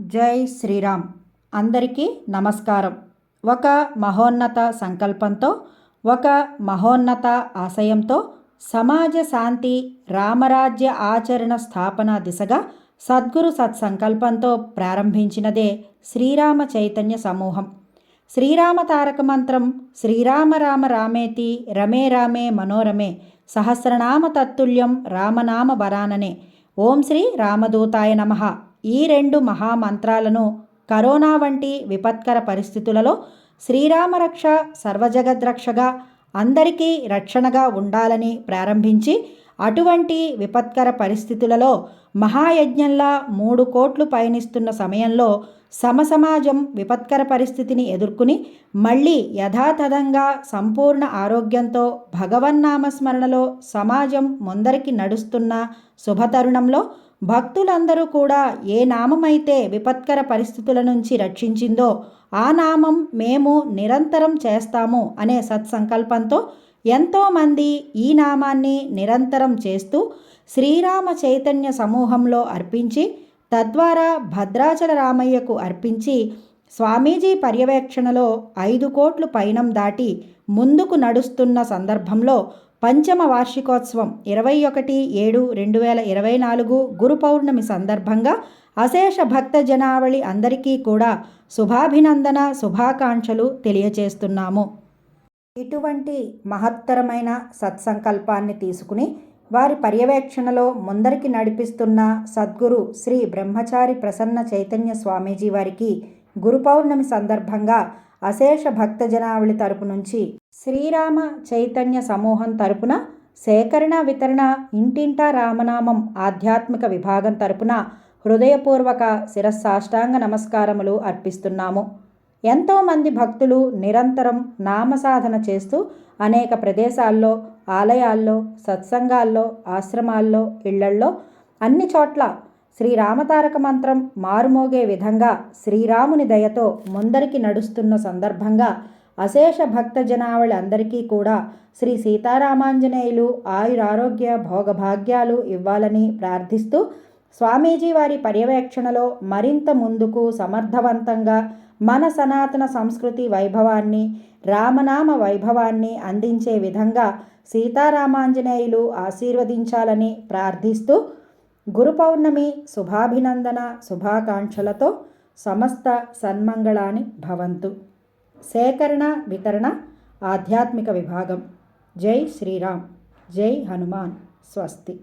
జై శ్రీరామ్. అందరికీ నమస్కారం. ఒక మహోన్నత సంకల్పంతో ఒక మహోన్నత ఆశయంతో సమాజ శాంతి రామరాజ్య ఆచరణ స్థాపన దిశగా సద్గురు సత్సంకల్పంతో ప్రారంభించినదే శ్రీరామ చైతన్య సమూహం. శ్రీరామ తారక మంత్రం శ్రీరామ రామ రామేతి రమే రామే మనోరమే సహస్రనామ తత్తుల్యం రామనామ వరాననే. ఓం శ్రీ రామదూతాయ నమ. ఈ రెండు మహామంత్రాలను కరోనా వంటి విపత్కర పరిస్థితులలో శ్రీరామరక్ష సర్వజగద్రక్షగా అందరికీ రక్షణగా ఉండాలని ప్రారంభించి అటువంటి విపత్కర పరిస్థితులలో మహాయజ్ఞంలా మూడు కోట్లు పయనిస్తున్న సమయంలో సమసమాజం విపత్కర పరిస్థితిని ఎదుర్కొని మళ్ళీ యథాతథంగా సంపూర్ణ ఆరోగ్యంతో భగవన్నామస్మరణలో సమాజం ముందరికి నడుస్తున్న శుభతరుణంలో భక్తులందరూ కూడా ఏ నామమైతే విపత్కర పరిస్థితుల నుంచి రక్షించిందో ఆ నామం మేము నిరంతరం చేస్తాము అనే సత్సంకల్పంతో ఎంతోమంది ఈ నామాన్ని నిరంతరం చేస్తూ శ్రీరామ చైతన్య సమూహంలో అర్పించి తద్వారా భద్రాచల రామయ్యకు అర్పించి స్వామీజీ పర్యవేక్షణలో ఐదు కోట్లు పైనం దాటి ముందుకు నడుస్తున్న సందర్భంలో పంచమ వార్షికోత్సవం ఇరవై ఒకటి ఏడు రెండు వేల ఇరవై నాలుగు గురు పౌర్ణమి సందర్భంగా అశేష భక్త జనావళి అందరికీ కూడా శుభాభినందన శుభాకాంక్షలు తెలియచేస్తున్నాము. ఇటువంటి మహత్తరమైన సత్సంకల్పాన్ని తీసుకుని వారి పర్యవేక్షణలో ముందరికి నడిపిస్తున్న సద్గురు శ్రీ బ్రహ్మచారి ప్రసన్న చైతన్య స్వామీజీ వారికి గురు పౌర్ణమి సందర్భంగా అశేష భక్త జనావళి తరపు నుంచి శ్రీరామ చైతన్య సమూహం తరపున సేకరణ వితరణ ఇంటింటా రామనామం ఆధ్యాత్మిక విభాగం తరపున హృదయపూర్వక శిరస్సాష్టాంగ నమస్కారములు అర్పిస్తున్నాము. ఎంతోమంది భక్తులు నిరంతరం నామసాధన చేస్తూ అనేక ప్రదేశాల్లో ఆలయాల్లో సత్సంగాల్లో ఆశ్రమాల్లో ఇళ్ళల్లో అన్ని చోట్ల శ్రీరామతారక మంత్రం మారుమోగే విధంగా శ్రీరాముని దయతో ముందరికి నడుస్తున్న సందర్భంగా అశేష భక్త జనావళి అందరికీ కూడా శ్రీ సీతారామాంజనేయులు ఆయురారోగ్య భోగభాగ్యాలు ఇవ్వాలని ప్రార్థిస్తూ స్వామీజీ వారి పర్యవేక్షణలో మరింత ముందుకు సమర్థవంతంగా మన సనాతన సంస్కృతి వైభవాన్ని రామనామ వైభవాన్ని అందించే విధంగా సీతారామాంజనేయులు ఆశీర్వదించాలని ప్రార్థిస్తూ గురు పౌర్ణమి శుభాభినందన శుభాకాంక్షలతో సమస్త సన్మంగళాని భవంతు. సేకరణ వితరణ ఆధ్యాత్మిక విభాగం. జై శ్రీరామ్. జై హనుమాన్. స్వస్తి.